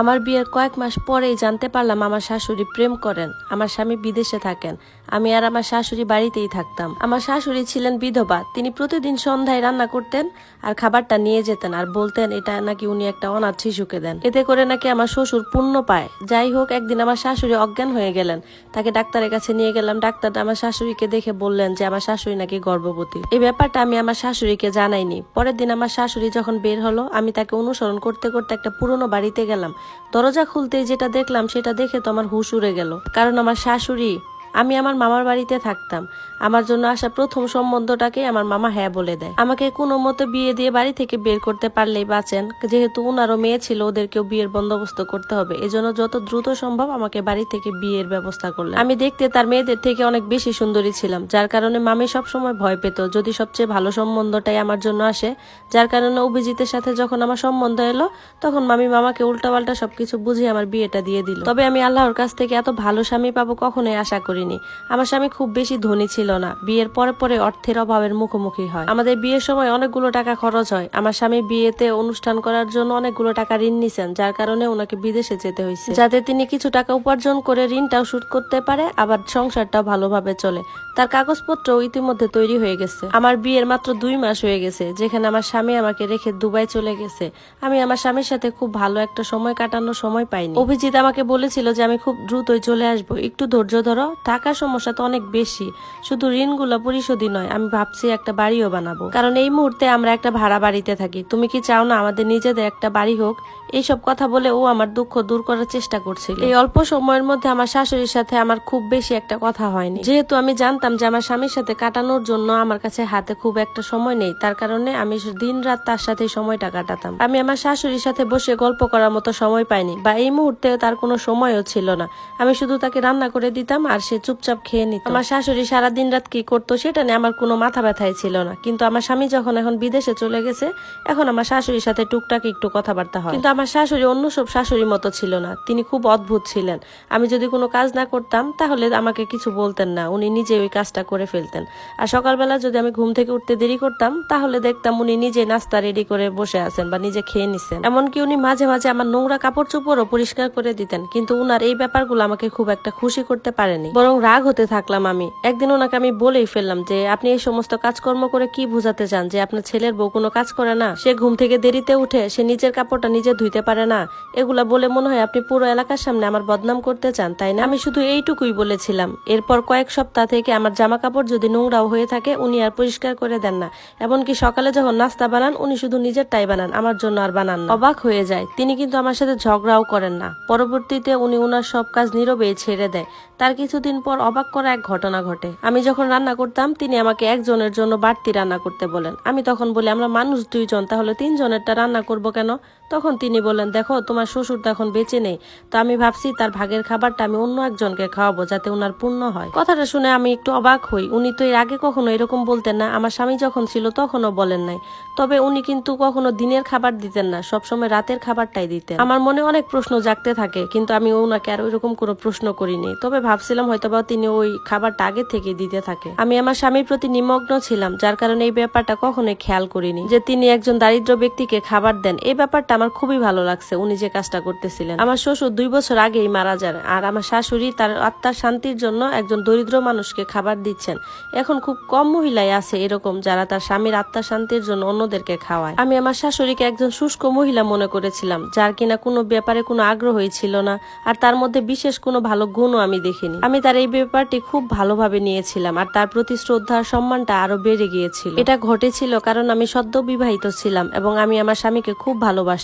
আমার বিয়ের কয়েক মাস পরেই জানতে পারলাম আমার শাশুড়ি প্রেম করেন, আমার স্বামী বিদেশে থাকেন, আমি আর আমার শাশুড়ি বাড়িতেই থাকতাম। আমার শাশুড়ি ছিলেন বিধবা, তিনি প্রতিদিন সন্ধ্যায় রান্না করতেন আর খাবারটা নিয়ে যেতেন আর বলতেন, এটা নাকি উনি একটা অনাথ শিশুকে দেন। এতে করে নাকি আমার শ্বশুর পুণ্য পায়। যাই হোক, একদিন আমার শাশুড়ি অজ্ঞান হয়ে গেলেন, তাকে ডাক্তারের কাছে নিয়ে গেলাম ডাক্তার আমার শাশুড়িকে দেখে বললেন যে আমার শাশুড়ি নাকি গর্ভবতী। এই ব্যাপারটা আমি আমার শাশুড়িকে জানাইনি। পরের দিন আমার শাশুড়ি যখন বের হলো, আমি তাকে অনুসরণ করতে করতে একটা পুরনো বাড়িতে গেলাম দরজা খুলতেই যেটা দেখলাম সেটা দেখে তো আমার হুশ উড়ে গেল। কারণ আমার শাশুড়ি আমি আমার মামার বাড়িতে থাকতাম। আমার জন্য আসা প্রথম সম্বন্ধটাকে আমার মামা হ্যাঁ বলে দেয়। আমাকে কোনো মতো বিয়ে দিয়ে বাড়ি থেকে বের করতে পারলেই বাঁচেন। যেহেতু উনারও মেয়ে ছিল, ওদেরকেও বিয়ের বন্দোবস্ত করতে হবে। এজন্য যত দ্রুত সম্ভব আমাকে বাড়ি থেকে বিয়ের ব্যবস্থা করলেন। আমি দেখতে তার মেয়েদের থেকে অনেক বেশি সুন্দরী ছিলাম, যার কারণে মামি সবসময় ভয় পেত। যদি সবচেয়ে ভালো সম্বন্ধটাই আমার জন্য আসে, যার কারণে অভিজিতের সাথে যখন আমার সম্বন্ধ এলো, তখন মামি মামাকে উল্টাপাল্টা সবকিছু বুঝিয়ে আমার বিয়েটা দিয়ে দিল। তবে আমি আল্লাহর কাছ থেকে এত ভালো স্বামী পাবো কখনোই আশা করিনি। আমার স্বামী খুব বেশি ধনী ছিল না। বিয়ের পরে পরে অর্থের অভাবের মুখোমুখি হয়। আমাদের বিয়ের সময় অনেকগুলো টাকা খরচ হয়। আমার স্বামী বিয়েতে অনুষ্ঠান করার জন্য অনেকগুলো টাকা ঋণ নিছেন, যার কারণে ওনাকে বিদেশে যেতে হয়েছে যাতে তিনি কিছু টাকা উপার্জন করে ঋণটাও শুট করতে পারে, আবার সংসারটাও ভালোভাবে চলে। তার কাগজপত্র ইতিমধ্যে তৈরি হয়ে গেছে। আমার বিয়ের মাত্র দুই মাস হয়ে গেছে, যেখানে আমার স্বামী আমাকে রেখে দুবাই চলে গেছে। আমি আমার স্বামীর সাথে খুব ভালো একটা সময় কাটানোর সময় পাইনি। অভিজিৎ আমাকে বলেছিল যে আমি খুব দ্রুতই চলে আসব। একটু ধৈর্য ধরো টাকার সমস্যা তো অনেক বেশি। শুধু ঋণগুলো পরিশোধই নয়, আমি ভাবছি একটা বাড়িও বানাবো। কারণ এই মুহূর্তে আমরা একটা ভাড়া বাড়িতে থাকি। তুমি কি চাও না আমাদের নিজেদের একটা বাড়ি হোক? এইসব কথা বলে ও আমার দুঃখ দূর করার চেষ্টা করছিল। এই অল্প সময়ের মধ্যে আমার শাশুড়ির সাথে আমার খুব বেশি একটা কথা হয়নি। যেহেতু আমি জানতাম যে আমার স্বামীর সাথে কাটানোর জন্য আমার কাছে হাতে খুব একটা সময় নেই, তার কারণে আমি দিন রাত তার সাথে সময়টা কাটাতাম। আমি আমার শাশুড়ির সাথে বসে গল্প করার মতো সময় পাইনি বা এই মুহূর্তে তার কোনো সময়ও ছিল না। আমি শুধু তাকে রান্না করে দিতাম আর সে চুপচাপ খেয়ে নিত। আমার শাশুড়ি সারা দিন রাত কি করতো সেটা নিয়ে আমার কোনো মাথা ব্যথাই ছিল না। কিন্তু আমার স্বামী যখন এখন বিদেশে চলে গেছে, এখন আমার শাশুড়ির সাথে টুকটাক একটু কথাবার্তা হয়। কিন্তু আমার শাশুড়ি অন্য সব শাশুড়ির মতো ছিল না। তিনি খুব অদ্ভুত ছিলেন। আমি যদি কোনো কাজ না করতাম, তাহলে আমাকে কিছু বলতেন না। উনি নিজে ওই কাজটা করে ফেলতেন। আর সকালবেলা যদি আমি ঘুম থেকে উঠতে দেরি করতাম, তাহলে দেখতাম উনি নিজে নাস্তা রেডি করে বসে আছেন বা নিজে খেয়ে নিছেন। এমনকি উনি মাঝে মাঝে আমার নোংরা কাপড় চোপড়ও পরিষ্কার করে দিতেন। কিন্তু উনার এই ব্যাপারগুলো আমাকে খুব একটা খুশি করতে পারেনি। বরং রাগ হতে থাকলাম আমি। একদিন ওনাকে আমি বলেই ফেললাম যে, আপনি এই সমস্ত কাজকর্ম করে কি বুঝাতে চান যে, আপনার ছেলের বউ কোনো কাজ করে না? সে ঘুম থেকে দেরিতে উঠে, সে নিজের কাপড়টা নিজে ধুইতে পারে না। এগুলা বলে মনে হয় আপনি পুরো এলাকার সামনে আমার বদনাম করতে চান, তাই না? আমি শুধু এইটুকুই বলেছিলাম। এরপর কয়েক সপ্তাহ থেকে আমার জামা কাপড় যদি নোংরাও হয়ে থাকে, উনি আর পরিষ্কার করে দেন না। এমনকি সকালে যখন নাস্তা বানান, উনি শুধু নিজেরটাই বানান, আমার জন্য আর বানান অবাক হয়ে যায়, তিনি কিন্তু আমার সাথে ঝগড়াও করেন না। পরবর্তীতে উনি ওনার সব কাজ নীরবেই ছেড়ে দেয়। তার কিছুদিন পর অবাক করা এক ঘটনা ঘটে। আমি যখন রান্না করতাম, তিনি আমাকে একজনের জন্য বাড়তি রান্না করতে বলেন। আমি তখন বলি, আমরা মানুষ দুইজন, তাহলে তিনজনেরটা রান্না করব কেন? তখন তিনি বলেন দেখো, তোমার শ্বশুর তো এখন বেঁচে নেই। তো আমি ভাবছি তার ভাগের খাবারটা আমি অন্য একজনকে খাওয়াবো যাতে ওনার পূর্ণ হয়। কথাটা শুনে আমি একটু অবাক হই। উনি তো এর আগে কখনো এরকম বলতেন না। আমার স্বামী যখন ছিল তখনও বলেন নাই। তবে উনি কিন্তু কখনো দিনের খাবার দিতেন না, সবসময় রাতের খাবারটাই দিতেন। আমার মনে অনেক প্রশ্ন জাগতে থাকে, কিন্তু আমি ওনাকে আর ওইরকম কোনো প্রশ্ন করিনি। তবে ভাবছিলাম হয়তোবা তিনি ওই খাবারটা আগে থেকে দিতে থাকে। আমি আমার স্বামীর প্রতি নিমগ্ন ছিলাম, যার কারণে এই ব্যাপারটা কখনোই খেয়াল করিনি। যে তিনি একজন দারিদ্র ব্যক্তিকে খাবার দেন, এই ব্যাপারটা আমার খুবই ভালো লাগছে, উনি যে কাজটা করতেছিলেন। আমার শ্বশুর দুই বছর আগেই মারা যান আর আমার শাশুড়ি তার আত্মার শান্তির জন্য একজন দরিদ্র মানুষকে খাবার দিচ্ছেন। এখন খুব কম মহিলাই আছে এরকম যারা তার স্বামীর আত্মার শান্তির জন্য অন্যদেরকে খাওয়ায়। আমি আমার শাশুড়িকে একজন শুষ্ক মহিলা মনে করেছিলাম, যার কিনা কোনো ব্যাপারে কোনো আগ্রহই ছিল না আর তার মধ্যে বিশেষ কোনো ভালো গুণও আমি দেখিনি। আমি তার এই ব্যাপারটি খুব ভালোভাবে নিয়েছিলাম আর তার প্রতি শ্রদ্ধা আর সম্মানটা আরও বেড়ে গিয়েছিল। এটা ঘটেছিল কারণ আমি সদ্য বিবাহিত ছিলাম এবং আমি আমার স্বামীকে খুব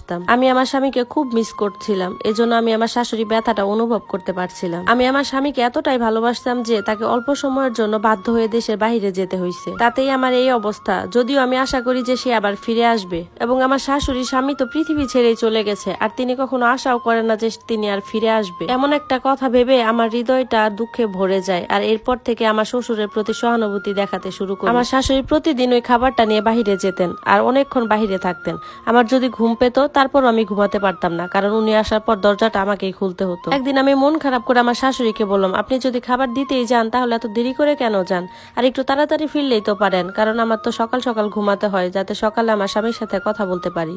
ভালোবাসতাম আমি আমার স্বামীকে খুব মিস করছিলাম, এজন্য আমি আমার শাশুড়ি ব্যথাটা অনুভব করতে পারছিলাম। আমি আমার স্বামীকে এতটাই ভালোবাসতাম যে তাকে অল্প সময়ের জন্য বাধ্য হয়ে দেশের বাইরে যেতে হয়েছে তাতেই আমার এই অবস্থা। যদিও আমি আশা করি যে সে আবার ফিরে আসবে। এবং আমার শাশুড়ি স্বামী তো পৃথিবী ছেড়েই চলে গেছে, আর তিনি কখনো আশাও করেন না যে তিনি আর ফিরে আসবে। এমন একটা কথা ভেবে আমার হৃদয়টা দুঃখে ভরে যায়, আর এরপর থেকে আমার শ্বশুরের প্রতি সহানুভূতি দেখাতে শুরু করি। আমার শাশুড়ি প্রতিদিন ওই খাবারটা নিয়ে বাহিরে যেতেন, আর অনেকক্ষণ বাহিরে থাকতেন। আমার যদি ঘুম পেত তারপর আমি ঘুমাতে পারতাম না, কারণ উনি আসার পর দরজাটা আমাকেই খুলতে হতো। একদিন আমি মন খারাপ করে আমার শাশুড়িকে বললাম, আপনি যদি খাবার দিতেই যান, তাহলে এত দেরি করে কেন যান? আর একটু তাড়াতাড়ি ফিরলেই তো পারেন, কারণ আমার তো সকাল সকাল ঘুমাতে হয়, যাতে সকালে আমার স্বামীর সাথে কথা বলতে পারি।